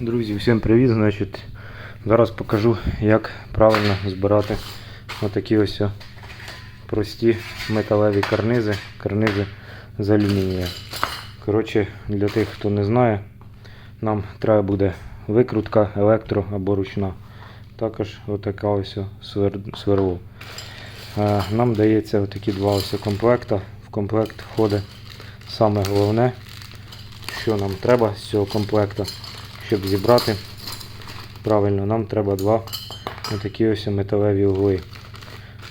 Друзі, всім привіт! Значить, зараз покажу, як правильно збирати отакі ось прості металеві карнизи, карнизи з алюмінія. Коротше, для тих, хто не знає, нам треба буде викрутка електро або ручна. Також отака ось сверло. Е, Нам дається отакі два ось комплекта. В комплект входить саме головне, що нам треба з цього комплекту щоб зібрати правильно, нам треба два отакі ось металеві угли.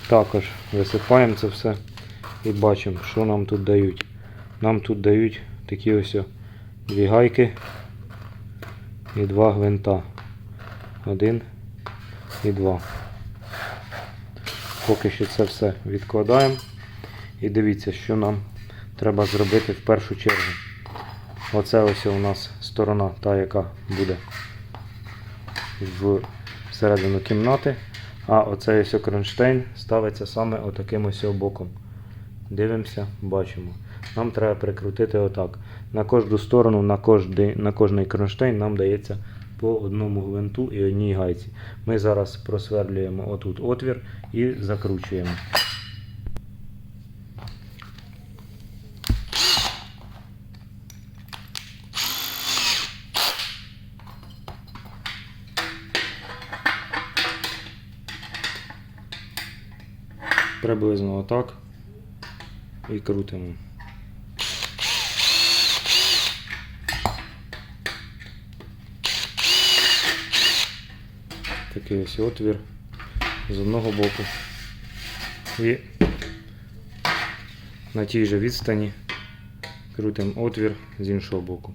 Також висипаємо це все і бачимо, що нам тут дають. Нам тут дають такі ось дві гайки і два гвинта. Один і два. Поки що це все відкладаємо. І дивіться, що нам треба зробити в першу чергу. Оце ось у нас сторона, та яка буде в середину кімнати. А оцей ось кронштейн ставиться саме отаким ось боком. Дивимося, бачимо. Нам треба прикрутити отак. На кожну сторону, на кожний, на кожний кронштейн нам дається по одному гвинту і одній гайці. Ми зараз просверлюємо отут отвір і закручуємо. Приблизно отак. І крутимо. Такий ось отвір з одного боку. І на тій же відстані крутимо отвір з іншого боку.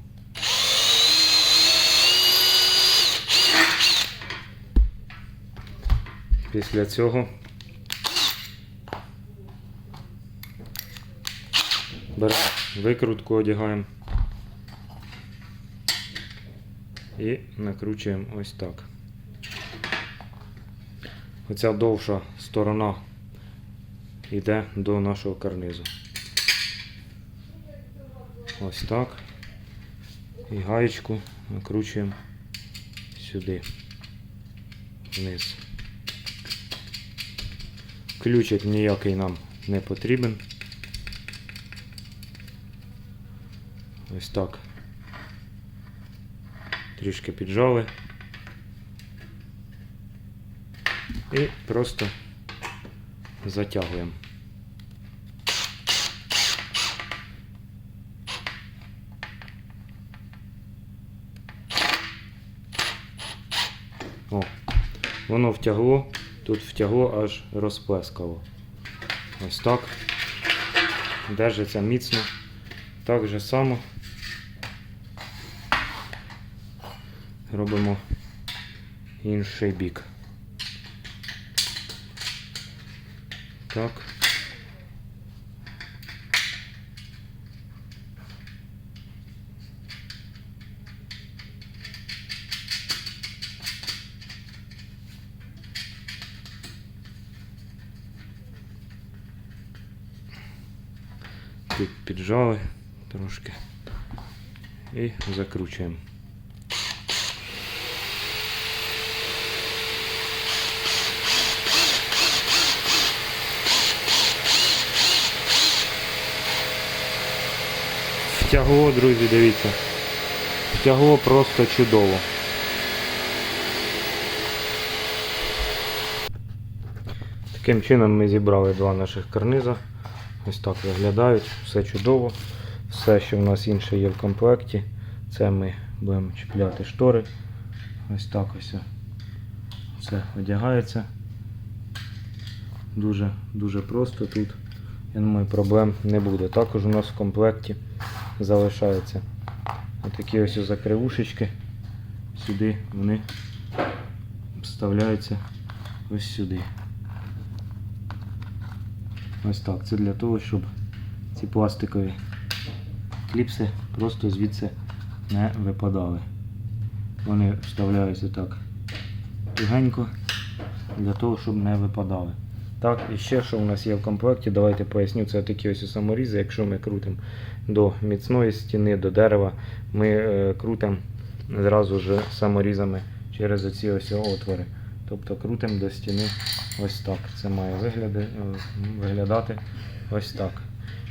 Після цього Беремо викрутку, одягаємо і накручуємо ось так. Оця довша сторона йде до нашого карнизу. Ось так. І гаєчку накручуємо сюди, вниз. Ключик ніякий нам не потрібен. Ось так. Трішки піджали. І просто затягуємо. О, воно втягло, тут втягло аж розплескало. Ось так. Держиться міцно. Так же само робимо інший бік. Так. Тут піджали трошки і закручуємо. Втягло, друзі, дивіться. Втягло просто чудово. Таким чином ми зібрали два наших карниза. Ось так виглядають, все чудово. Все, що в нас інше є в комплекті, це ми будемо чіпляти штори. Ось так ось все одягається. Дуже дуже просто тут. Я думаю, проблем не буде. Також у нас в комплекті залишаються отакі ось закривушечки. Сюди вони вставляються ось сюди. Ось так. Це для того, щоб ці пластикові кліпси просто звідси не випадали. Вони вставляються так тугенько для того, щоб не випадали. Так, і ще що у нас є в комплекті, давайте поясню, це такі ось саморізи, якщо ми крутимо до міцної стіни, до дерева, ми е, крутимо зразу ж саморізами через оці ось отвори. Тобто крутимо до стіни ось так. Це має вигляди, е, виглядати ось так.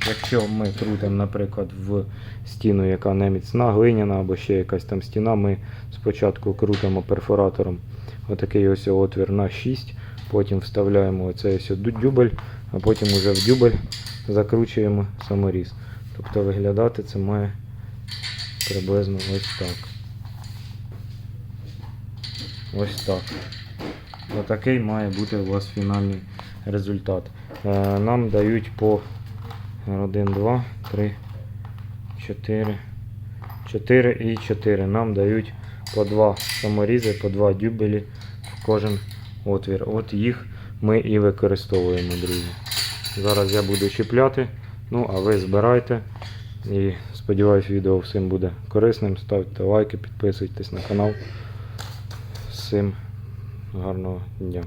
Якщо ми крутимо, наприклад, в стіну, яка не міцна, глиняна або ще якась там стіна, ми спочатку крутимо перфоратором отакий ось отвір на 6, потім вставляємо оцей дюбель, а потім уже в дюбель закручуємо саморіз. Тобто виглядати це має приблизно ось так. Ось так. Отакий має бути у вас фінальний результат. Е, Нам дають по 1, 2, 3, 4, 4 і 4. Нам дають по два саморізи, по два дюбелі в кожен отвір. От їх ми і використовуємо, друзі. Зараз я буду чіпляти, ну а ви збирайте. І сподіваюсь, відео всім буде корисним. Ставте лайки, підписуйтесь на канал. Всім гарного дня.